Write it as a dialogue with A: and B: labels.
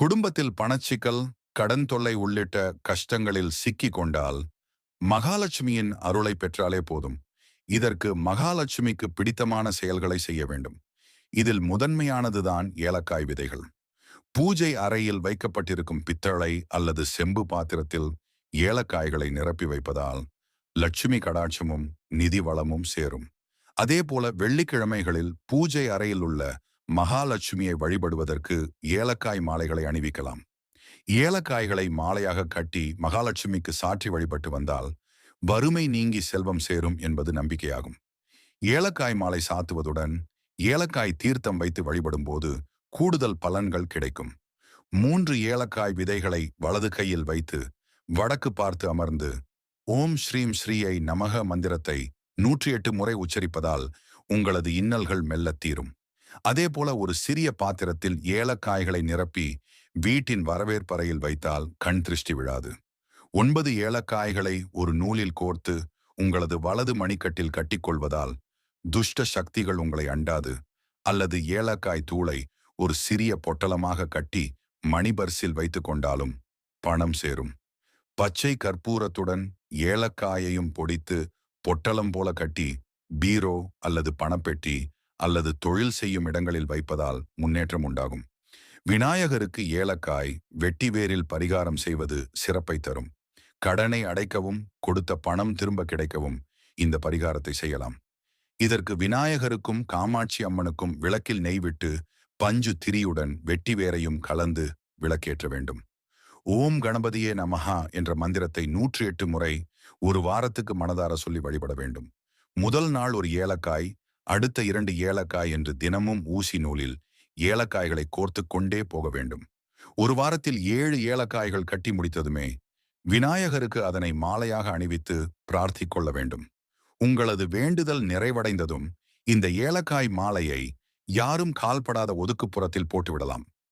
A: குடும்பத்தில் பணச்சிக்கல் கடன் தொல்லை உள்ளிட்ட கஷ்டங்களில் சிக்கிக் கொண்டால் மகாலட்சுமியின் அருளை பெற்றாலே போதும். இதற்கு மகாலட்சுமிக்கு பிடித்தமான செயல்களை செய்ய வேண்டும். இதில் முதன்மையானதுதான் ஏலக்காய் விதைகள். பூஜை அறையில் வைக்கப்பட்டிருக்கும் பித்தளை அல்லது செம்பு பாத்திரத்தில் ஏலக்காய்களை நிரப்பி வைப்பதால் லட்சுமி கடாட்சமும் நிதி வளமும் சேரும். அதே போல வெள்ளிக்கிழமைகளில் பூஜை அறையில் உள்ள மகாலட்சுமியை வழிபடுவதற்கு ஏலக்காய் மாலைகளை அணிவிக்கலாம். ஏலக்காய்களை மாலையாக கட்டி மகாலட்சுமிக்கு சாற்றி வழிபட்டு வந்தால் வறுமை நீங்கி செல்வம் சேரும் என்பது நம்பிக்கையாகும். ஏலக்காய் மாலை சாத்துவதுடன் ஏலக்காய் தீர்த்தம் வைத்து வழிபடும் போது கூடுதல் பலன்கள் கிடைக்கும். மூன்று ஏலக்காய் விதைகளை வலது கையில் வைத்து வடக்கு பார்த்து அமர்ந்து ஓம் ஸ்ரீம் ஸ்ரீயை நமக மந்திரத்தை நூற்றி எட்டு முறை உச்சரிப்பதால் உங்களது இன்னல்கள் மெல்லத் தீரும். அதே போல ஒரு சிறிய பாத்திரத்தில் ஏலக்காய்களை நிரப்பி வீட்டின் வரவேற்பறையில் வைத்தால் கண் திருஷ்டி விழாது. ஒன்பது ஏலக்காய்களை ஒரு நூலில் கோர்த்து உங்களது வலது மணிக்கட்டில் கட்டிக்கொள்வதால் துஷ்ட சக்திகள் உங்களை அண்டாது. அல்லது ஏலக்காய் தூளை ஒரு சிறிய பொட்டலமாக கட்டி மணிபர்சில் வைத்து கொண்டாலும் பணம் சேரும். பச்சை கற்பூரத்துடன் ஏலக்காயையும் பொடித்து பொட்டலம் போல கட்டி பீரோ அல்லது பணப்பெட்டி அல்லது தொழில் செய்யும் இடங்களில் வைப்பதால் முன்னேற்றம் உண்டாகும். விநாயகருக்கு ஏலக்காய் வெட்டிவேரில் பரிகாரம் செய்வது சிறப்பை தரும். கடனை அடைக்கவும் கொடுத்த பணம் திரும்ப கிடைக்கவும் இந்த பரிகாரத்தை செய்யலாம். இதற்கு விநாயகருக்கும் காமாட்சி அம்மனுக்கும் விளக்கில் நெய்விட்டு பஞ்சு திரியுடன் வெட்டி வேரையும் கலந்து விளக்கேற்ற வேண்டும். ஓம் கணபதியே நமஹா என்ற மந்திரத்தை நூற்றி எட்டு முறை ஒரு வாரத்துக்கு மனதார சொல்லி வழிபட வேண்டும். முதல் நாள் ஒரு ஏலக்காய் அடுத்த இரண்டு ஏலக்காய் என்று தினமும் ஊசி நூலில் ஏலக்காய்களை கோர்த்து கொண்டே போக வேண்டும். ஒரு வாரத்தில் ஏழு ஏலக்காய்கள் கட்டி முடித்ததுமே விநாயகருக்கு அதனை மாலையாக அணிவித்து பிரார்த்திக்கொள்ள வேண்டும். உங்களது வேண்டுதல் நிறைவடைந்ததும் இந்த ஏலக்காய் மாலையை யாரும் கால்படாத ஒதுக்குப்புறத்தில் போட்டுவிடலாம்.